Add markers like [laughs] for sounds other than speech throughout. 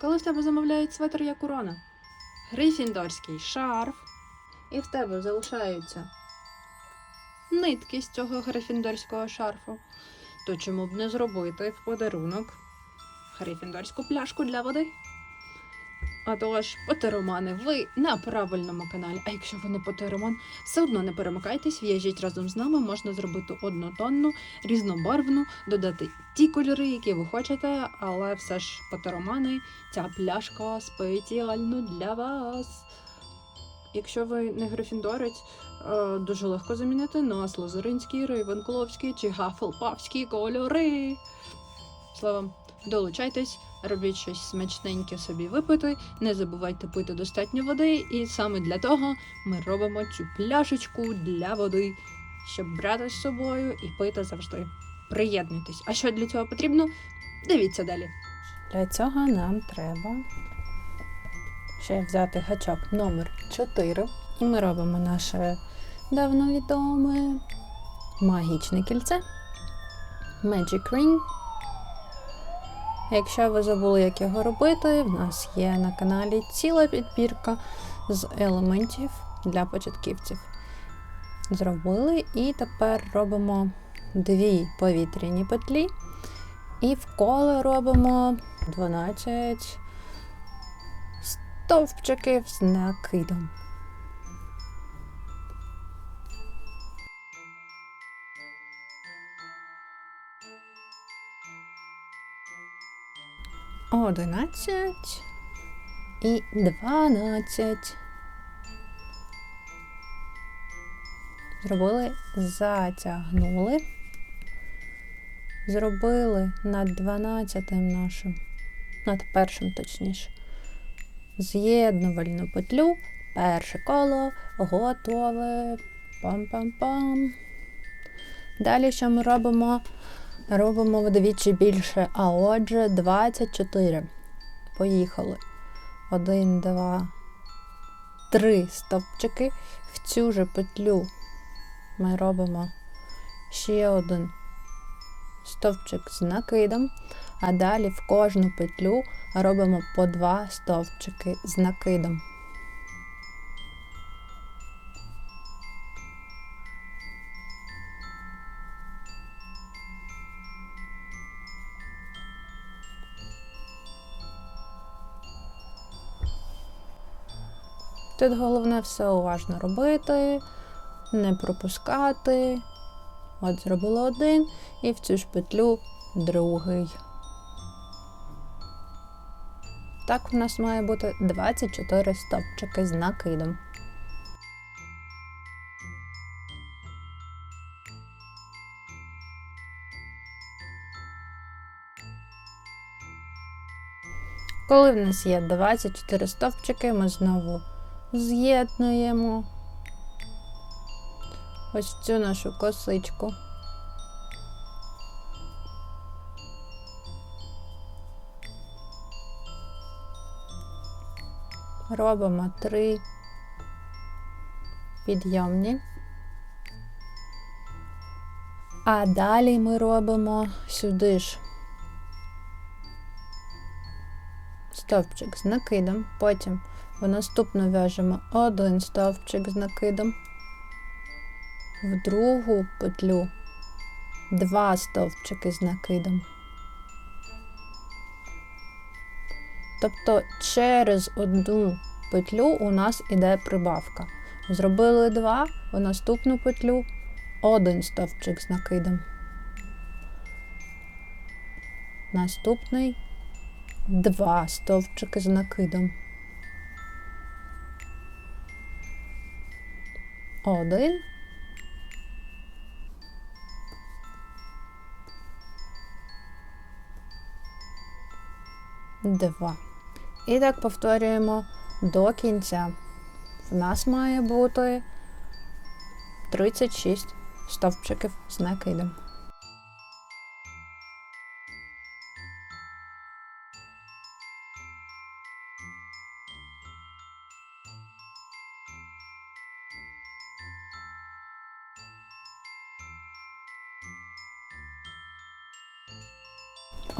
коли в тебе замовляють светр як урона. Грифіндорський шарф, і в тебе залишаються нитки з цього грифіндорського шарфу. То чому б не зробити в подарунок грифіндорську пляшку для води? Отож, потеромани, ви на правильному каналі. А якщо ви не потероман, все одно не перемикайтесь, в'яжіть разом з нами, можна зробити однотонну, різнобарвну, додати ті кольори, які ви хочете, але все ж потеромани, ця пляшка спеціально для вас. Якщо ви не грифіндорець, е, дуже легко замінити на слозеринські, рейвенкловські чи гафелпавські кольори. Словом, долучайтесь, робіть щось смачненьке собі випити, не забувайте пити достатньо води, і саме для того ми робимо цю пляшечку для води, щоб брати з собою і пити завжди. Приєднуйтесь. А що для цього потрібно? Дивіться далі. Для цього нам треба ще взяти гачок номер 4. І ми робимо наше давно відоме магічне кільце. Magic Ring. Якщо ви забули, як його робити, в нас є на каналі ціла підбірка з елементів для початківців. Зробили, і тепер робимо дві повітряні петлі, і в коло робимо 12 стовпчиків з накидом. Одинадцять і дванадцять. Зробили, затягнули. Зробили над дванадцятим нашим, над першим точніше. З'єднувальну петлю. Перше коло готове. Пам-пам-пам. Далі що ми робимо? Робимо вдвічі більше, а отже, 24. Поїхали. Один, два, три стопчики. В цю же петлю ми робимо ще один стовпчик з накидом, а далі в кожну петлю робимо по два стовпчики з накидом. Тут головне все уважно робити, не пропускати. От зробила один і в цю ж петлю другий. Так в нас має бути 24 стопчики з накидом. Коли в нас є 24 стовпчики, ми знову з'єднуємо ось цю нашу косичку. Робимо три підйомні. А далі ми робимо сюди ж стовпчик з накидом, потім в наступну в'яжемо один стовпчик з накидом, в другу петлю два стовпчики з накидом. Тобто через одну петлю у нас іде прибавка. Зробили два, в наступну петлю один стовпчик з накидом. Наступний два стовпчики з накидом. Один. Два. І так повторюємо до кінця. В нас має бути 36 стовпчиків з накидом.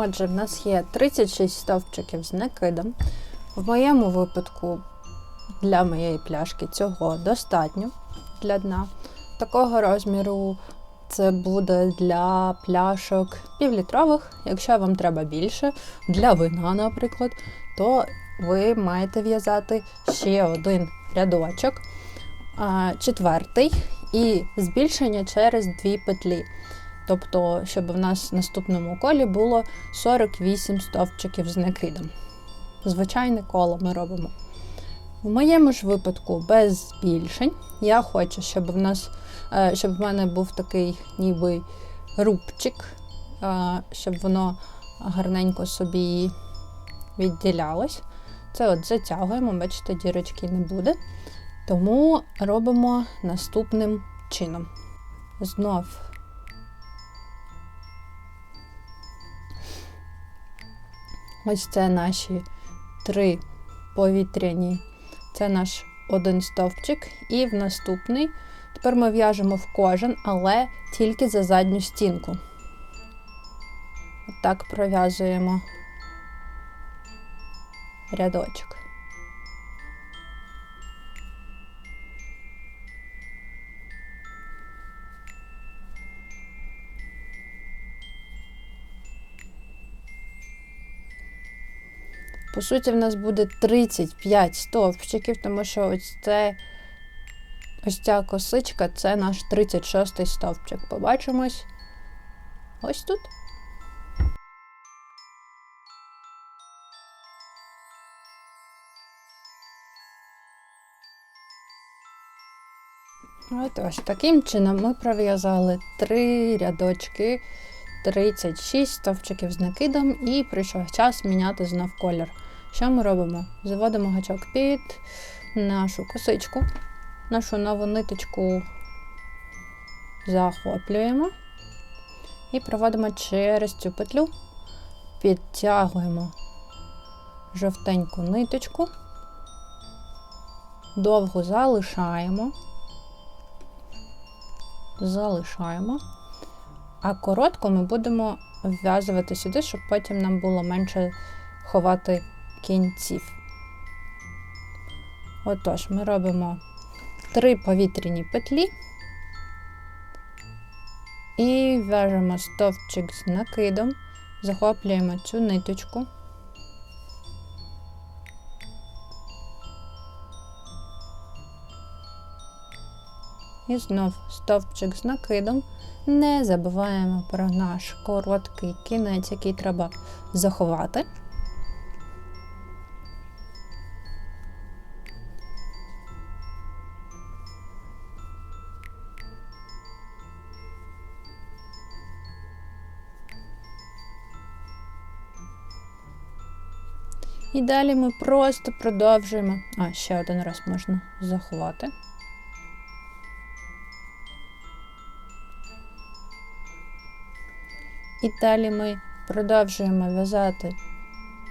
Отже, в нас є 36 стовпчиків з накидом. В моєму випадку для моєї пляшки цього достатньо для дна. Такого розміру це буде для пляшок півлітрових. Якщо вам треба більше, для вина, наприклад, то ви маєте в'язати ще один рядочок, четвертий, і збільшення через дві петлі. Тобто, щоб в нас в наступному колі було 48 стовпчиків з накидом. Звичайне коло ми робимо. В моєму ж випадку без збільшень. Я хочу, щоб в нас, е, щоб в мене був такий ніби рубчик, е, щоб воно гарненько собі відділялось. Це от затягуємо, бачите, дірочки не буде. Тому робимо наступним чином. Знов ось це наші три повітряні. Це наш один стовпчик, і в наступний. Тепер ми в'яжемо в кожен, але тільки за задню стінку. Отак пров'язуємо рядочок. По суті, в нас буде 35 стовпчиків, тому що ось це ось ця косичка це наш 36 стовпчик. Побачимось ось тут. Отож, таким чином ми пров'язали три рядочки, 36 стовпчиків з накидом, і прийшов час міняти знов колір. Що ми робимо? Заводимо гачок під нашу косичку, нашу нову ниточку захоплюємо і проводимо через цю петлю, підтягуємо жовтеньку ниточку, довго залишаємо, залишаємо, а коротко ми будемо вв'язувати сюди, щоб потім нам було менше ховати кінців. Отож, ми робимо три повітряні петлі і в'яжемо стовпчик з накидом, захоплюємо цю ниточку. І знов стовпчик з накидом. Не забуваємо про наш короткий кінець, який треба заховати. І далі ми просто продовжуємо. А, ще один раз можна заховати. І далі ми продовжуємо в'язати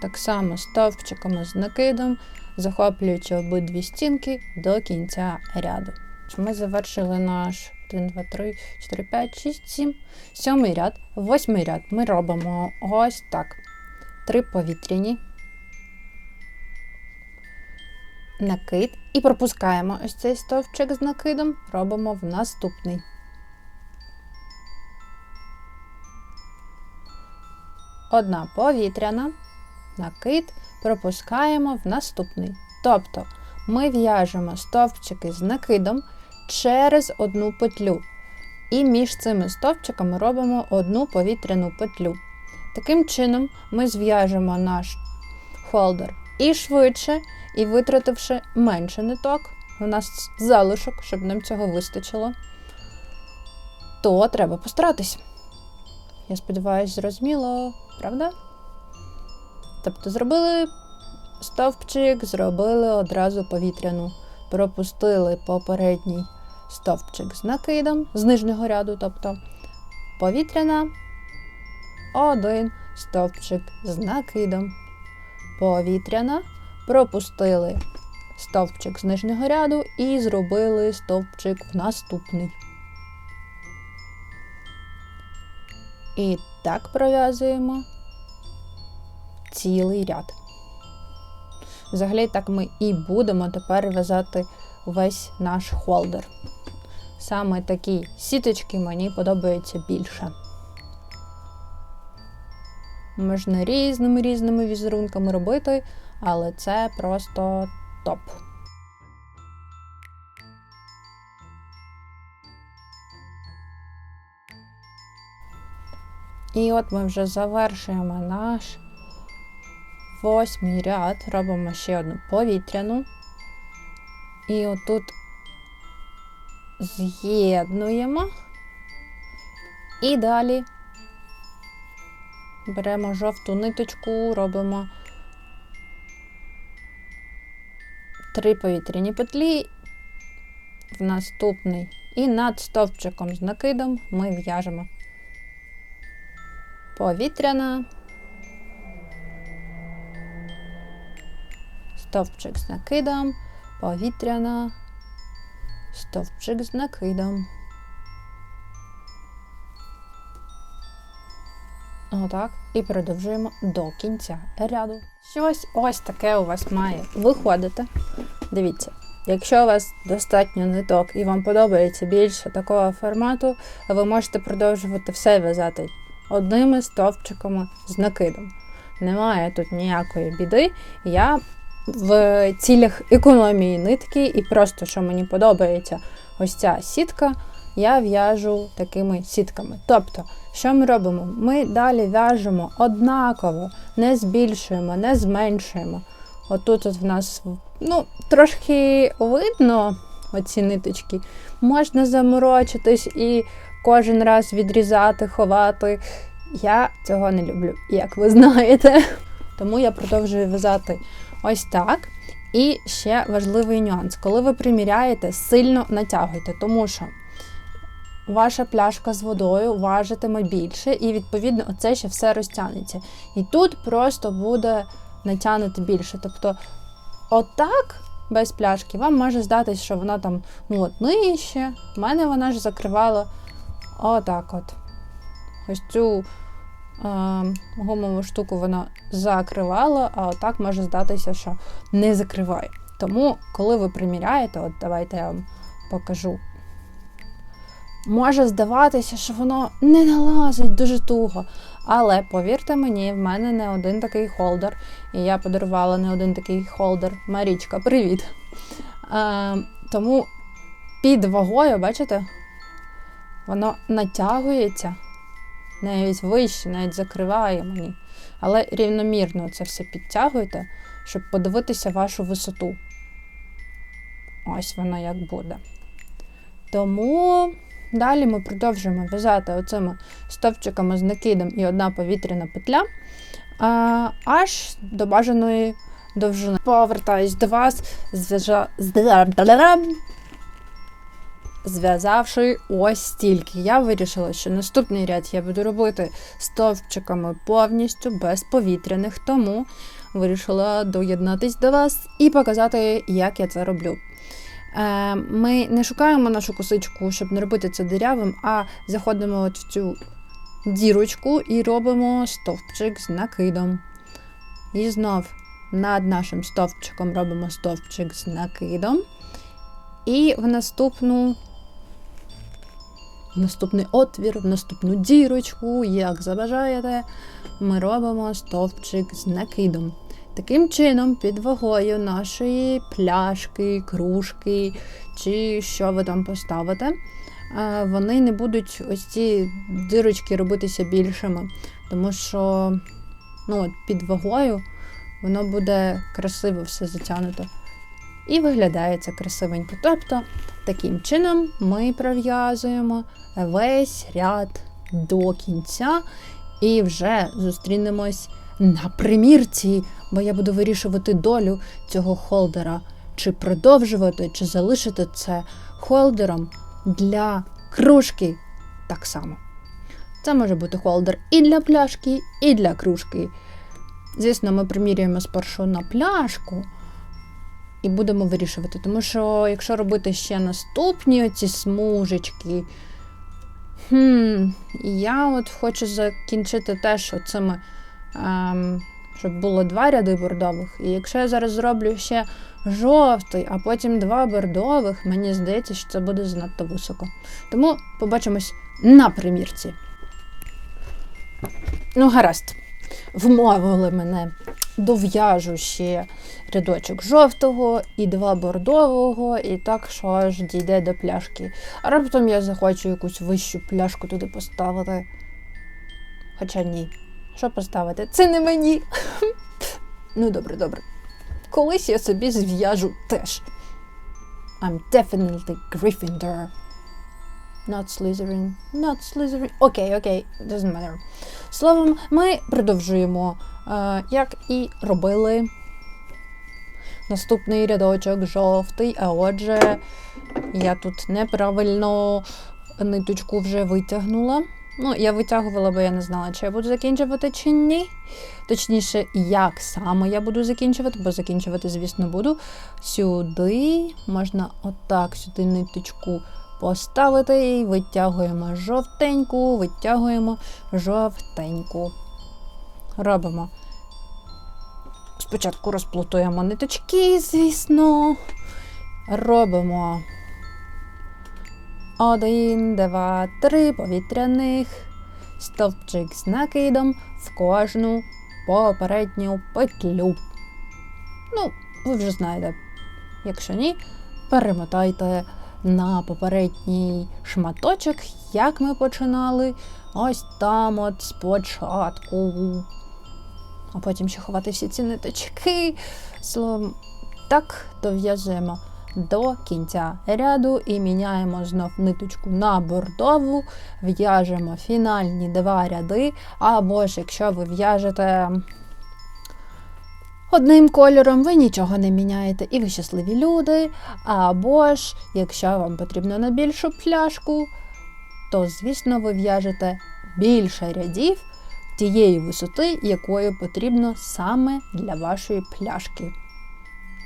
так само стовпчиками з накидом, захоплюючи обидві стінки до кінця ряду. Ми завершили наш 1, 2, 3, 4, 5, 6, 7, сьомий ряд, восьмий ряд ми робимо ось так. Три повітряні, накид і пропускаємо ось цей стовпчик з накидом, робимо в наступний. Одна повітряна, накид, пропускаємо в наступний. Тобто ми в'яжемо стовпчики з накидом через одну петлю. І між цими стовпчиками робимо одну повітряну петлю. Таким чином, ми зв'яжемо наш холдер і швидше, і витративши менше ниток, у нас залишок, щоб нам цього вистачило, то треба постаратись. Я сподіваюся, зрозуміло, правда? Тобто зробили стовпчик, зробили одразу повітряну, пропустили попередній стовпчик з накидом, з нижнього ряду, тобто повітряна, один стовпчик з накидом, повітряна, пропустили стовпчик з нижнього ряду і зробили стовпчик в наступний. І так пров'язуємо цілий ряд. Взагалі, так ми і будемо тепер в'язати весь наш холдер. Саме такі сіточки мені подобаються більше. Можна різними різними візерунками робити, але це просто топ. І от ми вже завершуємо наш восьмий ряд, робимо ще одну повітряну. І отут з'єднуємо. І далі беремо жовту ниточку, робимо три повітряні петлі в наступний. І над стовпчиком з накидом ми в'яжемо повітряна, стовпчик з накидом, повітряна, стовпчик з накидом. Отак. І продовжуємо до кінця ряду. Щось ось таке у вас має виходити. Дивіться, якщо у вас достатньо ниток і вам подобається більше такого формату, ви можете продовжувати все в'язати одними стовпчиками з накидом. Немає тут ніякої біди. Я в цілях економії нитки, і просто, що мені подобається, ось ця сітка, я в'яжу такими сітками. Тобто, що ми робимо? Ми далі в'яжемо однаково, не збільшуємо, не зменшуємо. Отут от в нас ну, трошки видно оці ниточки. Можна заморочитись і кожен раз відрізати, ховати. Я цього не люблю, як ви знаєте. Тому я продовжую в'язати ось так. І ще важливий нюанс: коли ви приміряєте, сильно натягуйте, тому що ваша пляшка з водою важитиме більше, і, відповідно, оце ще все розтягнеться. І тут просто буде натягнути більше. Тобто, отак, без пляшки, вам може здатись, що вона там ну от нижче. У мене вона ж закривала отак от. Ось цю е, гумову штуку вона закривала, а отак може здатися, що не закриває. Тому, коли ви приміряєте, от давайте я вам покажу. Може здаватися, що воно не налазить дуже туго. Але повірте мені, в мене не один такий холдер, і я подарувала не один такий холдер. Марічка, привіт! Е, тому під вагою, бачите, воно натягується навіть вище, навіть закриває мені. Але рівномірно це все підтягуйте, щоб подивитися вашу висоту. Ось воно як буде. Тому далі ми продовжуємо в'язати оцими стовпчиками з накидом і одна повітряна петля а, аж до бажаної довжини. Повертаюсь до вас, зв'язавши ось стільки. Я вирішила, що наступний ряд я буду робити стовпчиками повністю без повітряних, тому вирішила доєднатись до вас і показати, як я це роблю. Е, ми не шукаємо нашу косичку, щоб не робити це дирявим, а заходимо от в цю дірочку і робимо стовпчик з накидом. І знов над нашим стовпчиком робимо стовпчик з накидом. І в наступну в наступний отвір, в наступну дірочку, як забажаєте, ми робимо стовпчик з накидом. Таким чином, під вагою нашої пляшки, кружки чи що ви там поставите, вони не будуть ось ці дирочки робитися більшими, тому що ну, під вагою воно буде красиво все затягнуто. І виглядає це красивенько. Тобто, таким чином ми пров'язуємо весь ряд до кінця і вже зустрінемось на примірці, бо я буду вирішувати долю цього холдера, чи продовжувати, чи залишити це холдером для кружки так само. Це може бути холдер і для пляшки, і для кружки. Звісно, ми примірюємо спершу на пляшку і будемо вирішувати. Тому що, якщо робити ще наступні оці смужечки, хм, я от хочу закінчити теж оцими щоб було два ряди бордових. І якщо я зараз зроблю ще жовтий, а потім два бордових, мені здається, що це буде занадто високо. Тому побачимось на примірці. Ну, гаразд. Вмовили мене. Дов'яжу ще рядочок жовтого і два бордового, і так що аж дійде до пляшки. А раптом я захочу якусь вищу пляшку туди поставити. Хоча ні. Що поставити? Це не мені. [laughs] ну, добре, добре. Колись я собі зв'яжу теж. I'm definitely Gryffindor. Not Slytherin. Not Slytherin. Окей, окей, doesn't matter. Словом, ми продовжуємо, е, як і робили. Наступний рядочок жовтий, а отже, я тут неправильно ниточку вже витягнула. Ну, я витягувала, бо я не знала, чи я буду закінчувати чи ні. Точніше, як саме я буду закінчувати, бо закінчувати, звісно, буду. Сюди можна отак сюди ниточку поставити і витягуємо жовтеньку, витягуємо жовтеньку. Робимо. Спочатку розплутуємо ниточки, звісно. Робимо один, два, три повітряних. Стовпчик з накидом в кожну попередню петлю. Ну, ви вже знаєте. Якщо ні, перемотайте на попередній шматочок, як ми починали. Ось там от спочатку. А потім ще ховати всі ці ниточки. Словом, так дов'язуємо до кінця ряду і міняємо знов ниточку на бордову, в'яжемо фінальні два ряди, або ж якщо ви в'яжете одним кольором, ви нічого не міняєте, і ви щасливі люди. Або ж, якщо вам потрібно на більшу пляшку, то, звісно, ви в'яжете більше рядів тієї висоти, якою потрібно саме для вашої пляшки.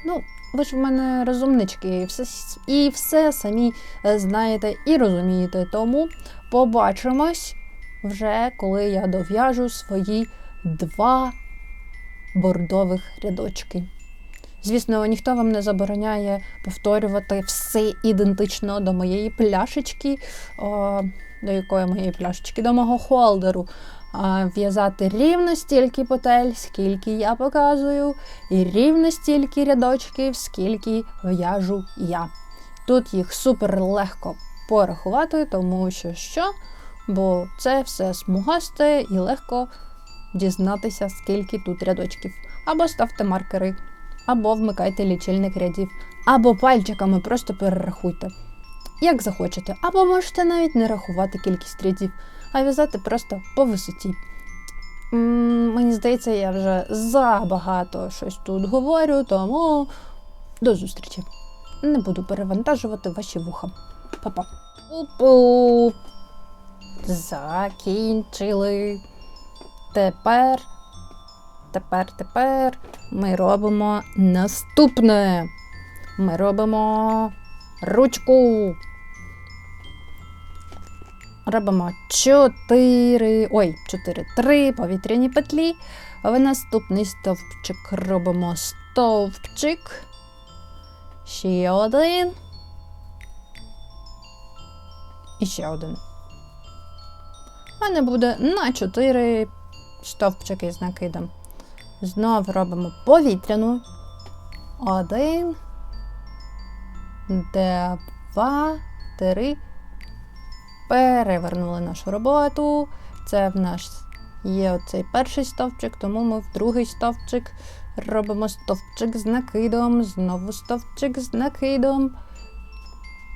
Ну, ви ж в мене розумнички, і все, і все самі е, знаєте і розумієте. Тому побачимось вже, коли я дов'яжу свої два бордових рядочки. Звісно, ніхто вам не забороняє повторювати все ідентично до моєї пляшечки, о, до якої моєї пляшечки, до мого холдеру в'язати рівно стільки петель, скільки я показую, і рівно стільки рядочків, скільки в'яжу я. Тут їх супер легко порахувати, тому що що? Бо це все смугасте і легко дізнатися, скільки тут рядочків. Або ставте маркери, або вмикайте лічильник рядів, або пальчиками просто перерахуйте. Як захочете, або можете навіть не рахувати кількість рядів а в'язати просто по висоті. Мені здається, я вже забагато щось тут говорю, тому до зустрічі. Не буду перевантажувати ваші вуха. Па-па. Пу-пу. Закінчили. Тепер, тепер, тепер ми робимо наступне. Ми робимо ручку робимо 4, ой, 4, 3 повітряні петлі. В наступний стовпчик робимо стовпчик. Ще один. І ще один. У мене буде на 4 стовпчики з накидом. Знову робимо повітряну. Один, два, три перевернули нашу роботу. Це в нас є оцей перший стовпчик, тому ми в другий стовпчик робимо стовпчик з накидом, знову стовпчик з накидом.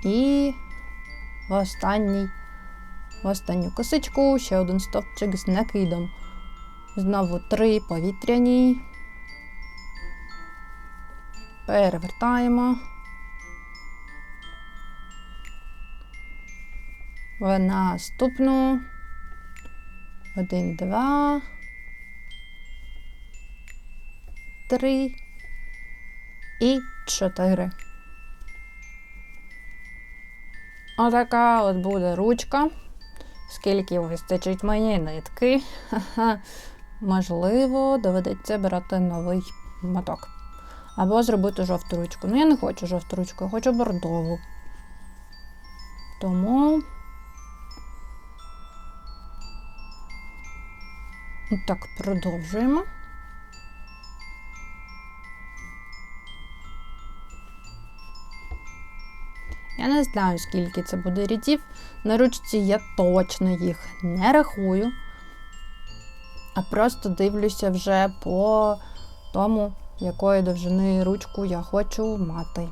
І в останній, в останню косичку ще один стовпчик з накидом. Знову три повітряні. Перевертаємо. В наступну. Один, два. Три і чотири. Отака от буде ручка. Скільки вистачить мені нитки. можливо, доведеться брати новий моток. Або зробити жовту ручку. Ну, я не хочу жовту ручку, я хочу бордову. Тому. Так, продовжуємо. Я не знаю, скільки це буде рядів. На ручці я точно їх не рахую, а просто дивлюся вже по тому, якої довжини ручку я хочу мати.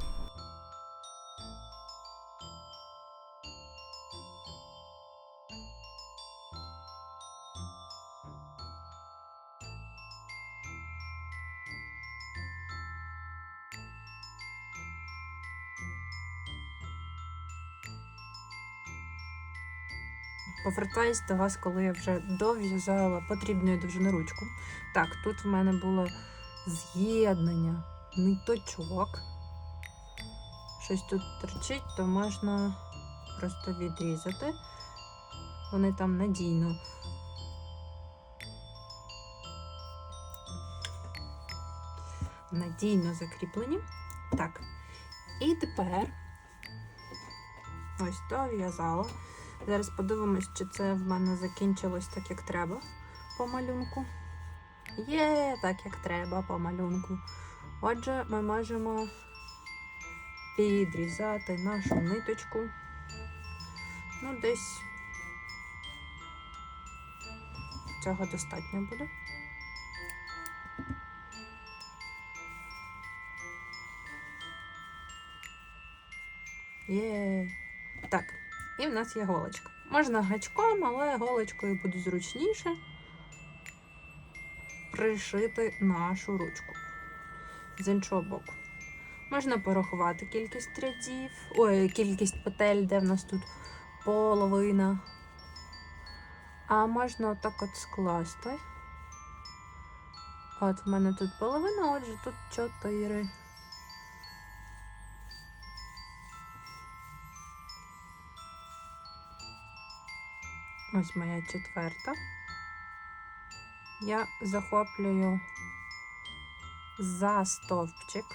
Повертаюсь до вас, коли я вже дов'язала потрібної довжини ручку. Так, тут в мене було з'єднання ниточок. Щось тут торчить, то можна просто відрізати. Вони там надійно. Надійно закріплені. Так. І тепер ось дов'язала. Зараз подивимось, чи це в мене закінчилось так, як треба по малюнку. Є, так як треба по малюнку. Отже, ми можемо підрізати нашу ниточку. Ну, десь цього достатньо буде. Є. Так. І в нас є голочка. Можна гачком, але голочкою буде зручніше пришити нашу ручку з іншого боку. Можна порахувати кількість рядів, ой, кількість петель, де в нас тут половина. А можна отак от скласти. От в мене тут половина, отже, тут чотири. Ось моя четверта. Я захоплюю за стовпчик.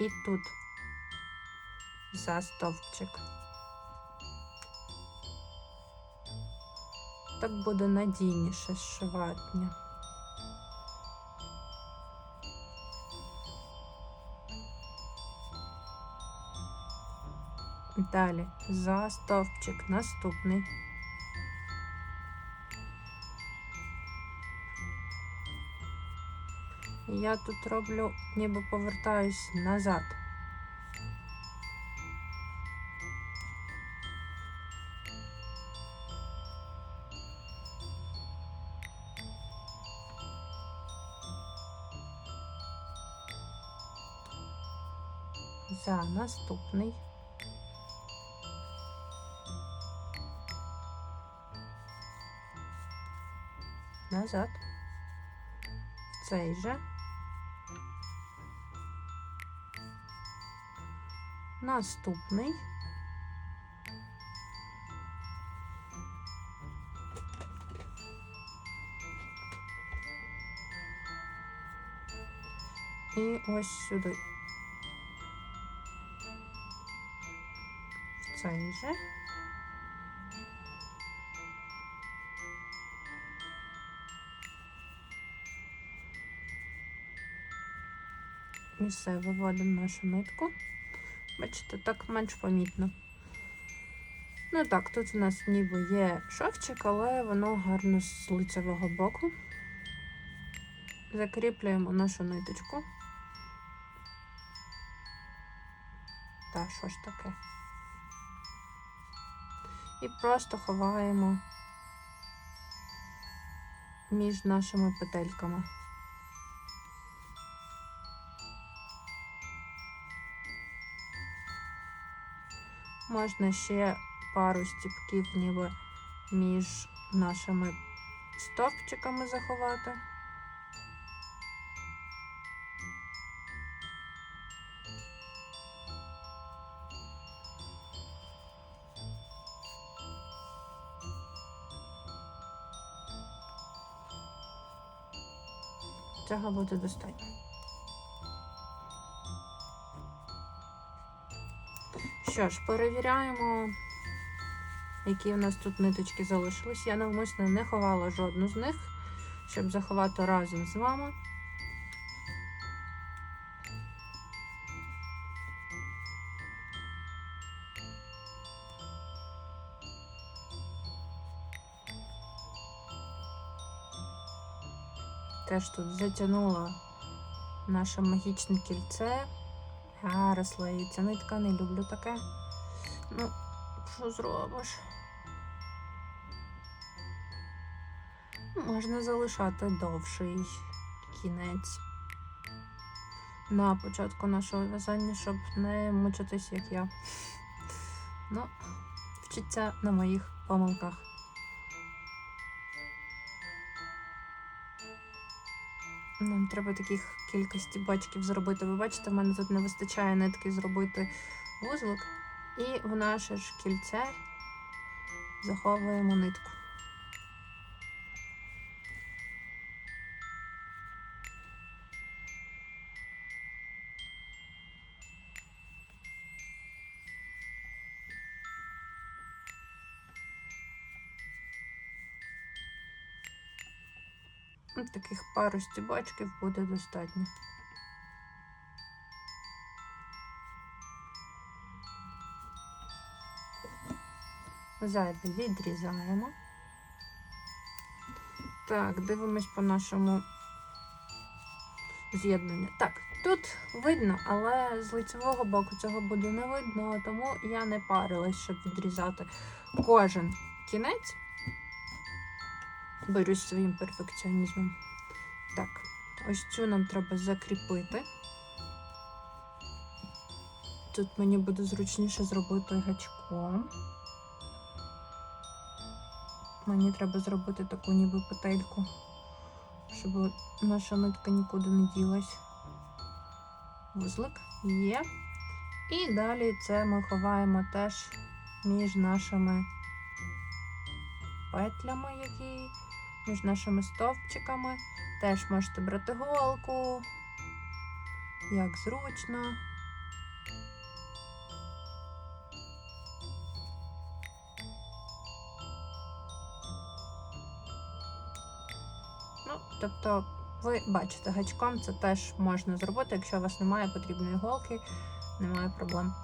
І тут за стовпчик. Так буде надійніше зшиватня. Далі за стовпчик наступний. Я тут роблю, ніби повертаюсь назад. За наступний. Назад. В цей же. Наступний. І ось сюди. В цей же. Все, виводимо нашу нитку. Бачите, так менш помітно. Ну так, тут у нас ніби є шовчик, але воно гарно з лицевого боку. Закріплюємо нашу ниточку. Та що ж таке? І просто ховаємо між нашими петельками. Можна ще пару стіпків ніби між нашими стовпчиками заховати. Цього буде достатньо. Що ж, перевіряємо, які в нас тут ниточки залишились. Я навмисно не ховала жодну з них, щоб заховати разом з вами. Теж тут затягнула наше магічне кільце. А, розслоїться нитка, не люблю таке. Ну, що зробиш? Можна залишати довший кінець на початку нашого в'язання, щоб не мучитись, як я. Ну, вчиться на моїх помилках. Нам треба таких кількості бачків зробити. Ви бачите, в мене тут не вистачає нитки зробити вузлик. І в наше ж кільце заховуємо нитку. Таких пару стібачків буде достатньо. Зайвий відрізаємо. Так, дивимось по нашому з'єднанню. Так, тут видно, але з лицевого боку цього буде не видно, тому я не парилась, щоб відрізати кожен кінець. Борюсь своїм перфекціонізмом. Так, ось цю нам треба закріпити. Тут мені буде зручніше зробити гачком. Мені треба зробити таку ніби петельку, щоб наша нитка нікуди не ділась. Вузлик є. І далі це ми ховаємо теж між нашими петлями, які між нашими стовпчиками. Теж можете брати голку, як зручно. Ну, тобто, ви бачите, гачком це теж можна зробити, якщо у вас немає потрібної голки, немає проблем.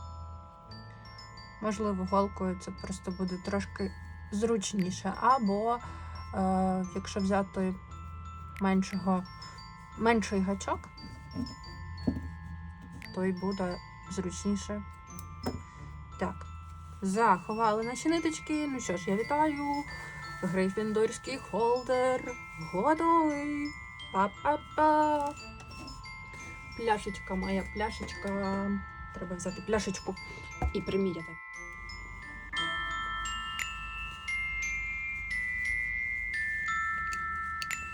Можливо, голкою це просто буде трошки зручніше, або якщо взяти меншого, менший гачок, то й буде зручніше. Так, заховали наші ниточки. Ну що ж, я вітаю. Грифіндорський холдер готовий. Па-па-па. Пляшечка моя, пляшечка. Треба взяти пляшечку і приміряти.